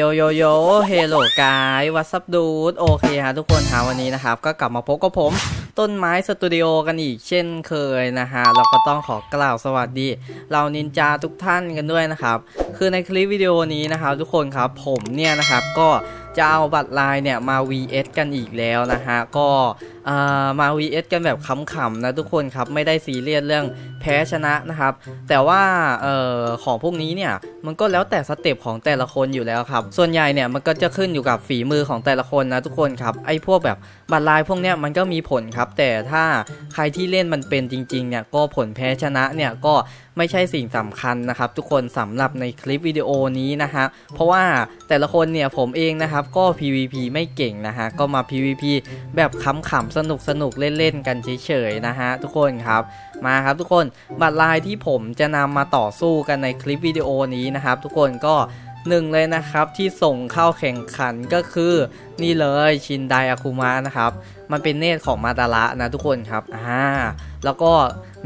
โยโยโยเฮลโลกายวัสดูดโอเคฮะทุกคนฮะวันนี้นะครับ ก็กลับมาพบกับผมต้นไม้สตูดิโอกันอีกเช่นเคยนะฮะเราก็ต้องขอกล่าวสวัสดีเรานินจาทุกท่านกันด้วยนะครับ คือในคลิปวิดีโอนี้นะครับ ทุกคนครับผมเนี่ยนะครับก็จะเอาบัตรลายเนี่ยมา VS กันอีกแล้วนะฮะก็มา VS กันแบบขำๆนะทุกคนครับไม่ได้ซีเรียสเรื่องแพ้ชนะนะครับ แต่ว่าออของพวกนี้เนี่ยมันก็แล้วแต่สเต็ปของแต่ละคนอยู่แล้วครับ ส่วนใหญ่เนี่ยมันก็จะขึ้นอยู่กับฝีมือของแต่ละคนนะทุกคนครับไอ้พวกแบบบัตรลายพวกเนี้ยมันก็มีผลครับ แต่ถ้าใครที่เล่นมันเป็นจริงๆเนี่ยก็ผลแพ้ชนะเนี่ยก็ไม่ใช่สิ่งสำคัญนะครับ ทุกคนสำหรับในคลิปวิดีโอนี้นะฮะเพราะว่าแต่ละคนเนี่ยผมเองนะครับก็ PVP ไม่เก่งนะฮะก็มา PVP แบบขำๆสนุกสนุกๆเล่นๆกันเฉยๆนะฮะทุกคนครับมาครับทุกคนบัตรลายที่ผมจะนำมาต่อสู้กันในคลิปวิดีโอนี้นะครับ ทุกคนก็หนึ่งเลยนะครับที่ส่งเข้าแข่งขันก็คือ นี่เลยชินไดอาคุมะนะครับมันเป็นเนตรของมาดาระนะทุกคนครับอ่าแล้วก็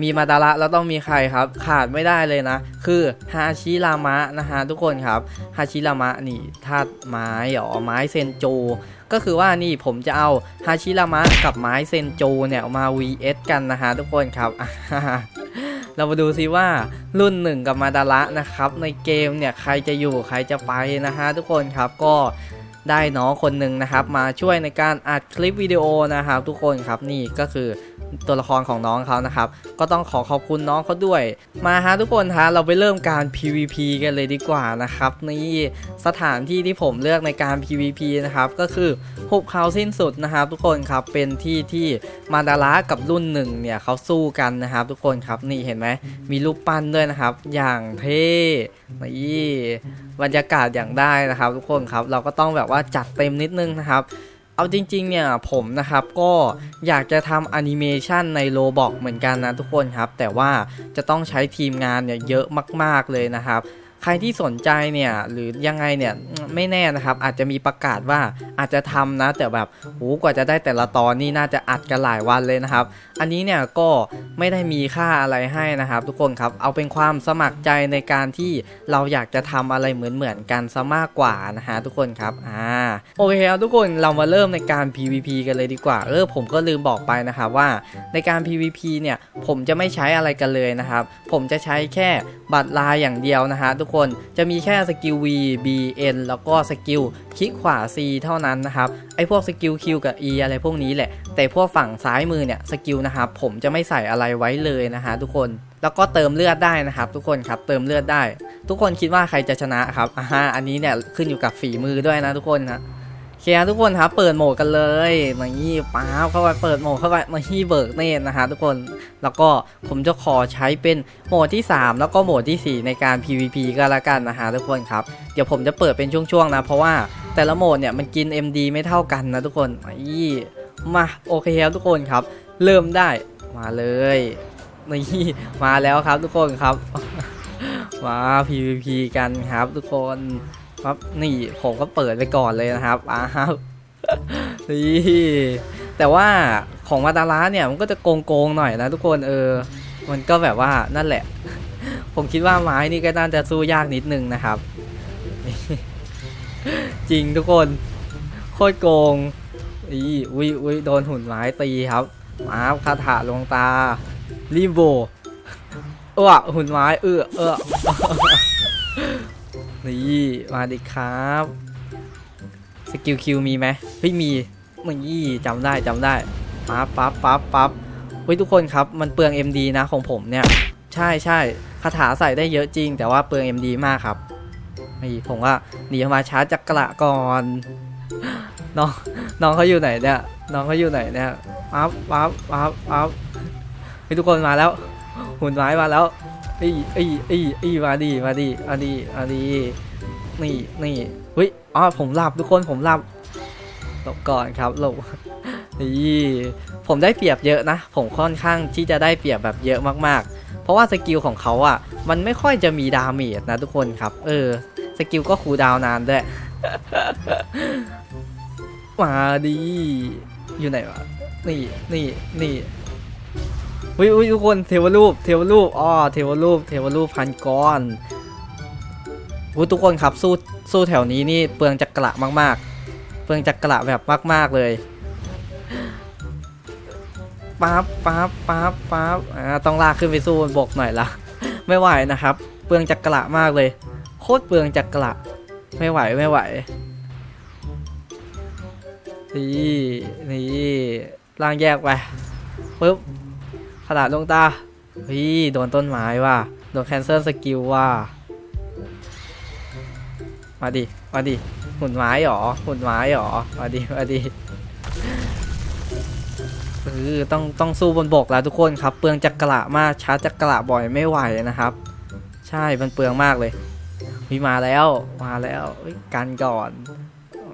มีมาดาระแล้วต้องมีใครครับ ขาดไม่ได้เลยนะ คือฮาชิรามะนะฮะทุกคนครับฮาชิรามะนี่ธาตุไม้เหรอไม้เซนโจ ก็คือว่านี่ผมจะเอาฮาชิรามะกับไม้เซนโจเนี่ยมา vs กันนะฮะทุกคนครับ เรามาดูซิว่ารุ่นหนึ่งกับมาดาระนะครับ ในเกมเนี่ยใครจะอยู่ใครจะไปนะฮะทุกคนครับก็ได้น้องคนหนึ่งนะครับ มาช่วยในการอัดคลิปวิดีโอนะครับ ทุกคนครับนี่ก็คือ ตัวละครของน้องเขานะครับ ก็ต้องขอขอบคุณน้องเขาด้วย มาฮะทุกคนฮะเราไปเริ่มการ PVP กันเลยดีกว่านะครับนี่สถานที่ที่ผมเลือกในการ PVP นะครับก็คือหุบเขาสิ้นสุดนะครับทุกคนครับเป็นที่ที่มาดาระกับรุ่นหนึ่งเนี่ยเขาสู้กันนะครับทุกคนครับนี่เห็นไหมมีรูปปั้นด้วยนะครับ อย่างเท่นี่บรรยากาศอย่างได้นะครับ ทุกคนครับเราก็ต้องแบบว่าจัดเต็มนิดนึงนะครับ เอาจริงๆเนี่ยผมนะครับก็อยากจะทำแอนิเมชันในโลบอกเหมือนกันนะทุกคนครับ แต่ว่าจะต้องใช้ทีมงานเนี่ยเยอะมากๆเลยนะครับ ใครที่สนใจเนี่ยหรือยังไงเนี่ยไม่แน่นะครับอาจจะมีประกาศว่าอาจจะทำนะ แต่แบบโหกว่าจะได้แต่ละตอนนี่น่าจะอัดกันหลายวันเลยนะครับ อันนี้เนี่ยก็ไม่ได้มีค่าอะไรให้นะครับ ทุกคนครับเอาเป็นความสมัครใจในการที่เราอยากจะทำอะไรเหมือนๆกันซะมากกว่านะฮะทุกคนครับอ่าโอเคครับทุกคนเรามาเริ่มในการ PVP กันเลยดีกว่าเออผมก็ลืมบอกไปนะครับว่าในการ PVP เนี่ยผมจะไม่ใช้อะไรกันเลยนะครับ ผมจะใช้แค่บัตรลายอย่างเดียวนะฮะทุกคนจะมีแค่สกิล V B N แล้วก็สกิลคลิกขวา C เท่านั้นนะครับ ไอพวกสกิล Q กับ E อะไรพวกนี้แหละ แต่พวกฝั่งซ้ายมือเนี่ยสกิลนะครับผมจะไม่ใส่อะไรไว้เลยนะฮะทุกคน แล้วก็เติมเลือดได้นะครับ ทุกคนครับเติมเลือดได้ ทุกคนคิดว่าใครจะชนะครับอ่าฮะอันนี้เนี่ยขึ้นอยู่กับฝีมือด้วยนะทุกคนนะ เคทุกคนครับเปิดโหมดกันเลยมายี่ป้าบเข้าไปเปิดโหมดเข้าไปมายี่เบิกเนตนะฮะทุกคนแล้วก็ผมจะขอใช้เป็นโหมดที่ 3 แล้วก็โหมดที่ 4 ในการ PVP ก็แล้วกันนะฮะทุกคนครับเดี๋ยวผมจะเปิดเป็นช่วงๆนะ เพราะว่าแต่ละโหมดเนี่ยมันกิน MD ไม่เท่ากันนะทุกคนมายี่มาโอเคครับทุกคนครับ เริ่มได้มาเลยนี่มาแล้วครับทุกคนครับ มา PVP กันครับทุกคน ครับนี่ผมก็เปิดไปก่อนเลยนะครับอ้าวนี่แต่ว่าของมาดาราเนี่ยมันก็จะโกงๆหน่อยนะทุกคนเออ มันก็แบบว่านั่นแหละ ผมคิดว่าไม้นี่ก็น่าจะสู้ยากนิดนึงนะครับ จริงทุกคนโคตรโกงอีอุ้ยอุ้ยโดนหุ่นไม้ตีครับมาครับคาถาลงตารีโบเออหุ่นไม้เออเออ นี่มาดิครับ สกิลคิวมีไหมเฮ้ยมีมันยี่จำได้จำได้ปั๊บปั๊บปั๊บปั๊บเฮ้ยทุกคนครับมันเปลือง MD นะของผมเนี่ย ใช่ใช่คาถาใส่ได้เยอะจริง แต่ว่าเปลือง MD มากครับนี่ผมว่าหนีมาชาร์จจักระก่อนน้องน้องเขาอยู่ไหนเนี่ยน้องเขาอยู่ไหนเนี่ยปั๊บปั๊บปั๊บปั๊บเฮ้ยทุกคนมาแล้วหุ่นไม้มาแล้ว ไอ้ไอ้ไอ้ไอ้มาดีมาดีมาดีมาดีนี่นี่เฮ้ยอ๋อผมหลับทุกคนผมหลับหลบก่อนครับหลบนี่ผมได้เปรียบเยอะนะ ผมค่อนข้างที่จะได้เปรียบแบบเยอะมากๆ เพราะว่าสกิลของเขาอะ มันไม่ค่อยจะมีดาเมจนะทุกคนครับ เออ สกิลก็คูดาวน์นานด้วย มาดี อยู่ไหนวะ นี่นี่นี่ วิวทุกคนเทวรูปเทวรูปอ๋อเทวรูปเทวรูปพันก้อนวุทุกคนครับสู้สู้แถวนี้นี่เปลืองจักระมาก ๆ เปลืองจักระแบบมากๆเลยปั๊บปั๊บปั๊บปั๊บอ่าต้องลากขึ้นไปสู้บนบกหน่อยละไม่ไหวนะครับ เปลืองจักระมากเลย โคตรเปลืองจักระไม่ไหวไม่ไหวนี่นี่ล่างแยกไปปึ๊บ ขนาดลงตาเฮ้ยโดนต้นไม้ว่ะ โดนแคนเซิลสกิลว่ะ มาดิ มาดิ หุ่นไม้หรอ หุ่นไม้หรอ มาดิ มาดิเออต้องต้องสู้บนบกแล้วทุกคนครับ เปลืองจักระมากชาร์จจักระบ่อยไม่ไหวนะครับ ใช่ มันเปลืองมากเลยวิมาแล้ว มาแล้วกันก่อน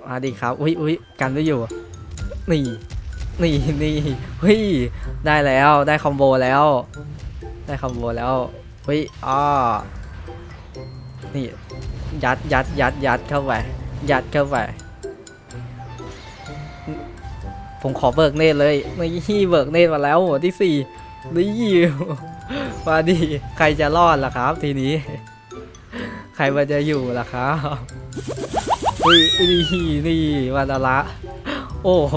มาดิครับ อุ้ยอุ้ยกันได้อยู่ นี่ นี่นี่เฮ้ยได้แล้วได้คอมโบแล้ว ได้คอมโบแล้วเฮ้ยอ้อนี่ยัดยัดยัดยัดเข้าไปยัดเข้าไปผมขอเบิกเนตเลยนี่เบิกเนตมาแล้วหัวที่สี่นี่มาดิใครจะรอดล่ะครับ ทีนี้ ใครมันจะอยู่ล่ะครับนี่นี่นี่วาดาระโอ้โห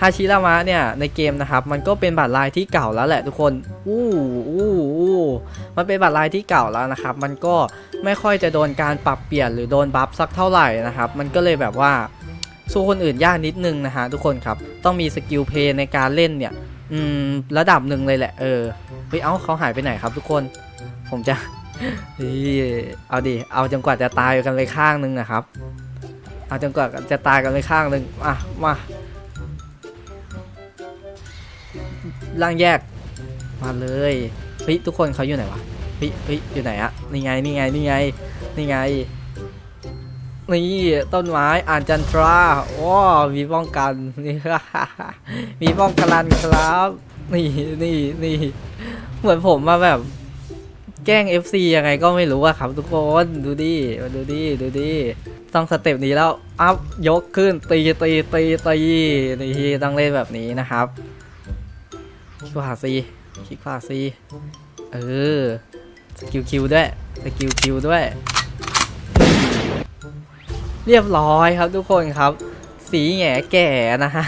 ฮาชิรามะเนี่ยในเกมนะครับมันก็เป็นบัตรลายที่เก่าแล้วแหละทุกคนอู้อู้อู้มันเป็นบัตรลายที่เก่าแล้วนะครับมันก็ไม่ค่อยจะโดนการปรับเปลี่ยนหรือโดนบัฟสักเท่าไหร่นะครับมันก็เลยแบบว่าสู้คนอื่นยากนิดนึงนะฮะทุกคนครับต้องมีสกิลเพย์ในการเล่นเนี่ยอืมระดับหนึ่งเลยแหละเออเฮ้ยเอ้าเขาหายไปไหนครับทุกคน ผมจะเอาดิเอาจนกว่าจะตายกันไปข้างหนึงนะครับเอาจนกว่าจะตายกันไปข้างหนึงอะมา ล่างแยก มาเลยเฮ้ยทุกคนเขาอยู่ไหนวะเฮ้ยเฮ้ยอยู่ไหนอะนี่ไงนี่ไงนี่ไงนี่ไงนี่ต้นไม้อ่านจันทราว้ามีป้องกันนี่มีป้องกันครับนี่นี่นี่เหมือนผมมาแบบ แกล้ง FC ยังไงก็ไม่รู้อะครับทุกคนดูดิมาดูดิดูดิต้องสเต็ปนี้แล้วอัพยกขึ้นตีตีตีตีนี่ต้องเล่นแบบนี้นะครับ คลิกขวาซีคลิกขวาซีเออสกิลคิวด้วยสกิลคิวด้วย เรียบร้อยครับทุกคนครับ สีแง่แก่นะฮะ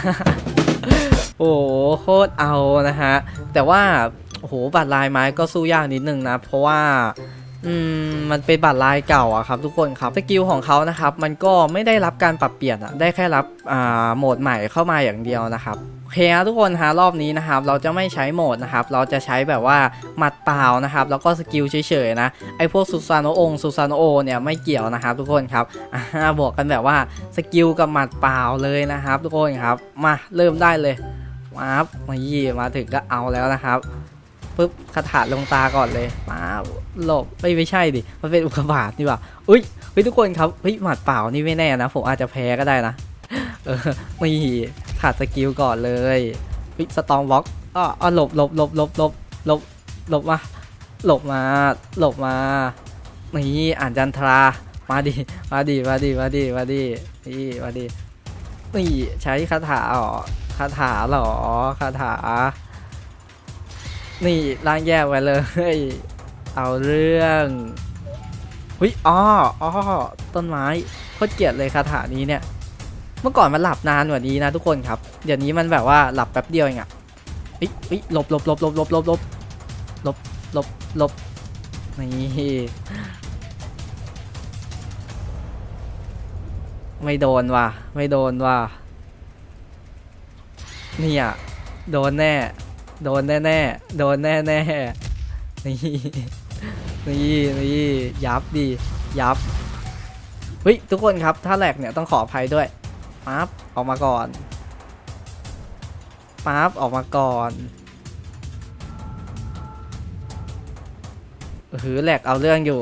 โอ้โหโคตรเอานะฮะ แต่ว่าโอ้โหบัตรลายไม้ก็สู้ยากนิดนึงนะ เพราะว่าอืมมันเป็นบัตรลายเก่าอะครับ ทุกคนครับสกิลของเขานะครับ มันก็ไม่ได้รับการปรับเปลี่ยนอะได้แค่รับอ่าโหมดใหม่เข้ามาอย่างเดียวนะครับ เคนะทุกคนฮะรอบนี้นะครับเราจะไม่ใช้โหมดนะครับเราจะใช้แบบว่าหมัดเปล่านะครับแล้วก็สกิลเฉยๆนะไอพวกซูซานโนองซูซานโอเนี่ยไม่เกี่ยวนะครับทุกคนครับบอกกันแบบว่าสกิลกับหมัดเปล่าเลยนะครับ ทุกคนครับมาเริ่มได้เลยมาครับมายี่มาถึงก็เอาแล้วนะครับปุ๊บคาถาลงตาก่อนเลยป้าหลบไม่ไม่ใช่ดิมันเป็นอุกกาบาตนี่ว่าอุ้ยเฮ้ยทุกคนครับเฮ้ยหมัดเปล่านี่ไม่แน่นะผมอาจจะแพ้ก็ได้นะ เออไม่ขาดสกิลก่อนเลยเฮ้ยสตอมบล็อกอ้อหลบหลบหลบหลบหลบหลบหลบมาหลบมาหลบมานี่อ่านจันทรามาดิมาดิมาดิมาดิมาดินี่มาดินี่ใช้คาถาอ๋อคาถาหรอคาถา นี่ร่างแยกไว้เลย เอาเรื่องหุยอ้ออ้อต้นไม้โคตรเกลียดเลยคาถานี้เนี่ย เมื่อก่อนมันหลับนานกว่านี้นะทุกคนครับ เดี๋ยวนี้มันแบบว่าหลับแป๊บเดียวเองอะเฮ้ยเฮ้ยหลบหลบหลบหลบหลบหลบหลบหลบหลบหลบนี่ไม่โดนว่ะ ไม่โดนว่ะเนี่ยโดนแน่ โดนแน่แน่โดนแน่แน่นี่นี่นี่ยับดี ยับเฮ้ยทุกคนครับ ถ้าแหลกเนี่ยต้องขออภัยด้วย ปั๊บออกมาก่อนปั๊บออกมาก่อนหือแหลกเอาเรื่องอยู่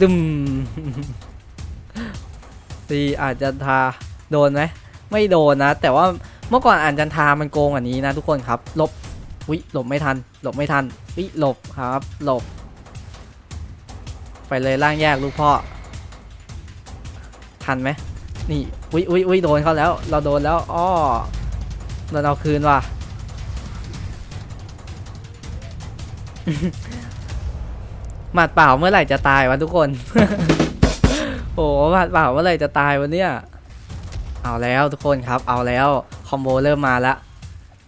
ดึมตีอาจจะทาโดนไหมไม่โดนนะ แต่ว่าเมื่อก่อนอ่านจันทามันโกงกว่านี้นะทุกคนครับหลบวิหลบไม่ทัน หลบไม่ทันวิหลบครับ หลบ ไปเลยล่างแยกลูกพ่อ ทันไหม นี่วิวิวิโดนเขาแล้ว เราโดนแล้วอ้อโดนเอาคืนว่ะหมัดเปล่าเมื่อไหร่จะตายวะทุกคนโอ้บาดเปล่าเมื่อไหร่จะตายวะเนี่ยเอาแล้วทุกคนครับ เอาแล้วคอมโบเริ่มมาละ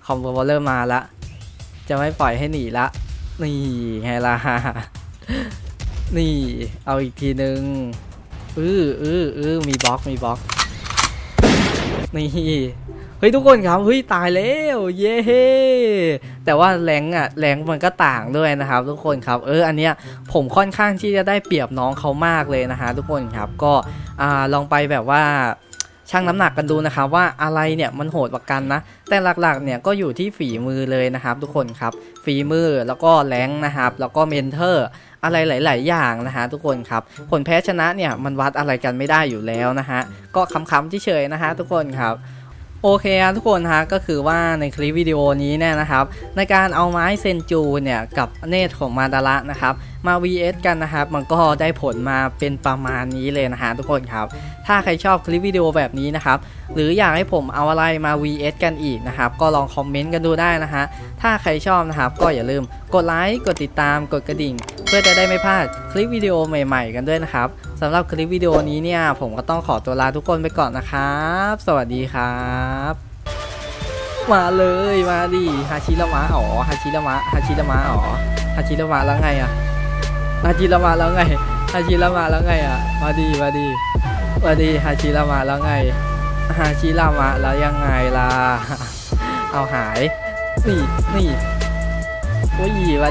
คอมโบเริ่มมาละจะไม่ปล่อยให้หนีละนี่ไงล่ะนี่ เอาอีกทีนึง อืออืออือมีบล็อกมีบล็อกนี่เฮ้ยทุกคนครับเฮ้ยตายแล้วเย้แต่ว่าแรงอะแรงมันก็ต่างด้วยนะครับ ทุกคนครับเอออันเนี้ยผมค่อนข้างที่จะได้เปรียบน้องเขามากเลยนะฮะทุกคนครับก็อ่าลองไปแบบว่า ชั่งน้ำหนักกันดูนะครับว่าอะไรเนี่ยมันโหดกว่ากันนะ แต่หลักๆเนี่ยก็อยู่ที่ฝีมือเลยนะครับ ทุกคนครับฝีมือแล้วก็แรงนะครับ แล้วก็เมนเทอร์อะไรหลาย ๆ อย่างนะฮะทุกคนครับผลแพ้ชนะเนี่ยมันวัดอะไรกันไม่ได้อยู่แล้วนะฮะก็คำๆเฉยๆนะฮะทุกคนครับ โอเคครับทุกคนฮะก็คือว่าในคลิปวิดีโอนี้เนี่ยนะครับ ในการเอาไม้เซนจูเนี่ยกับเนตของมาดาระนะครับมา vs กันนะครับ มันก็ได้ผลมาเป็นประมาณนี้เลยนะฮะทุกคนครับ ถ้าใครชอบคลิปวิดีโอแบบนี้นะครับ หรืออยากให้ผมเอาอะไรมา vs กันอีกนะครับ ก็ลองคอมเมนต์กันดูได้นะฮะ ถ้าใครชอบนะครับ ก็อย่าลืมกดไลค์ กดติดตาม กดกระดิ่ง เพื่อจะได้ไม่พลาดคลิปวิดีโอใหม่ ๆ กันด้วยนะครับ สำหรับคลิปวิดีโอนี้เนี่ย ผมก็ต้องขอตัวลาทุกคนไปก่อนนะครับ สวัสดีครับ มาเลยมาดิฮาชิระมะอ๋อฮาชิระมะฮาชิระมะอ๋อฮาชิระมะแล้วไงอะฮาชิระมะแล้วไงฮาชิระมะแล้วไงอะมาดีมาดีมาดีฮาชิระมะแล้วไงฮาชิระมะแล้วยังไงล่ะเอาหายนี่นี่โอ้ยมาดิ